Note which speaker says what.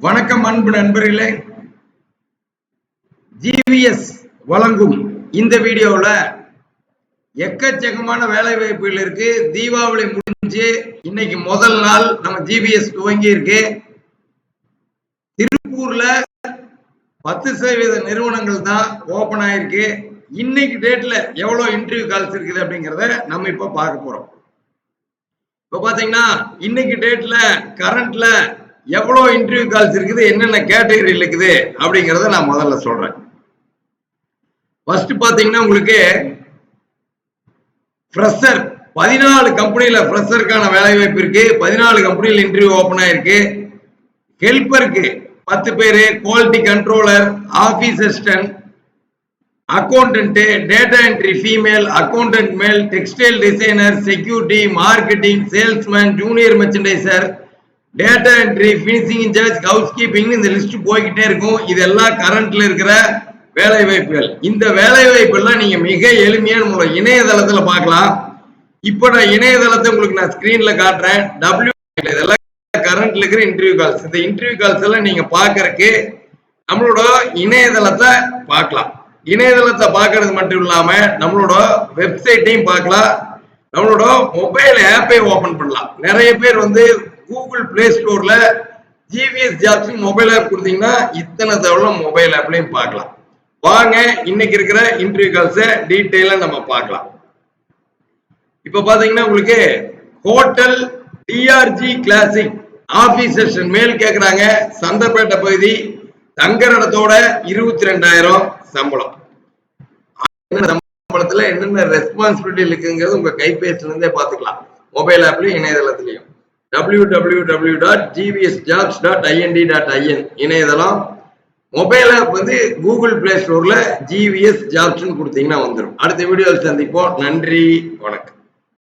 Speaker 1: வணக்கம் அன்பு நண்பர்களே. ஜிவிஎஸ் வழங்கும் இந்த வீடியோவில் எக்கச்சக்கமான வேலை வாய்ப்புகள் இருக்கு. தீபாவளி முடிஞ்சு இன்னைக்கு முதல் நாள் நம்ம ஜிவிஎஸ் துவங்கி இருக்கு திருப்பூர்ல பத்து சதவீத நிறுவனங்கள் தான் ஓபன் ஆயிருக்கு. இன்னைக்கு டேட்ல எவ்வளவு இன்டர்வியூ கால்ஸ் இருக்குது அப்படிங்கிறத நம்ம இப்ப பார்க்க போறோம். இப்ப பாத்தீங்கன்னா இன்னைக்கு டேட்ல கரண்ட்ல எவ்வளோ இன்டர்வியூ கால்ஸ் இருக்குது என்னென்ன கேட்டகரி இருக்குது அப்படிங்கிறத நான் முதல்ல சொல்றேன். ஃபர்ஸ்ட் பார்த்தீங்கன்னா உங்களுக்கு ஃப்ரெஷர் பதினாலு கம்பெனியில் ஃப்ரெஷருக்கான வேலை வாய்ப்பு இருக்கு. பதினாலு கம்பெனியில் இன்டர்வியூ ஓப்பன் ஆயிருக்கு. ஹெல்ப்பருக்கு பத்து பேர் quality controller office assistant accountant data entry female accountant male textile designer security marketing salesman junior merchandiser data entry finishing incharge house keeping இந்த லிஸ்ட் போய்கிட்டே இருக்கும். இதெல்லாம் கரண்ட்ல இருக்கிற வேலை வாய்ப்புகள் இந்த வேலை வாய்ப்புகள்லாம் நீங்க மிக எளிமையான முறை இணையதளத்துல பார்க்கலாம். இப்போ நான் இணையதளத்தை உங்களுக்கு நான் ஸ்கிரீன்ல காட்டுறேன். டபிள்யூ இதெல்லாம் கரண்ட்ல இருக்கிற இன்டர்வியூ கால்ஸ் இந்த இன்டர்வியூ கால்ஸ் எல்லாம் நீங்க பாக்குறதுக்கு நம்மளோட இணையதளத்தை பார்க்கலாம். இணையதளத்தை பார்க்கறது மட்டும் இல்லாம நம்மளோட வெப்சைட்டையும் பார்க்கலாம். நம்மளோட மொபைல் ஆப்பை ஓபன் பண்ணலாம். நிறைய பேர் வந்து கூகுள் பிளே ஸ்டோர்ல ஜிவிஎஸ் ஜாப்ஸின் மொபைல் ஆப் கொடுத்தீங்கன்னா இத்தனை தவிர மொபைல் ஆப்லையும் பார்க்கலாம். வாங்க இன்னைக்கு இருக்கிற இன்டர்வியூ கால்ஸை டீட்டெயிலாக நம்ம பார்க்கலாம். இப்போ பார்த்தீங்கன்னா உங்களுக்கு hotel TRG classic office session male கேட்குறாங்க சந்தர்பேட்டை பகுதி தங்குற இடத்தோட இருபத்தி ரெண்டாயிரம் சம்பளம். சம்பளத்தில் என்னென்ன ரெஸ்பான்சிபிலிட்டி இருக்குங்கிறது உங்கள் கைபேசிலேருந்தே பார்த்துக்கலாம். மொபைல் ஆப்லையும் இணையதளத்துலையும். W W W dot GVS jobs dot INT dot IN இணையதளம். மொபைல் ஆப் வந்து கூகுள் பிளே ஸ்டோரில் ஜிவிஎஸ் ஜாப்ஸ்னு கொடுத்தீங்கன்னா வந்துடும் அடுத்த வீடியோவில் சந்திப்போம். நன்றி. வணக்கம்.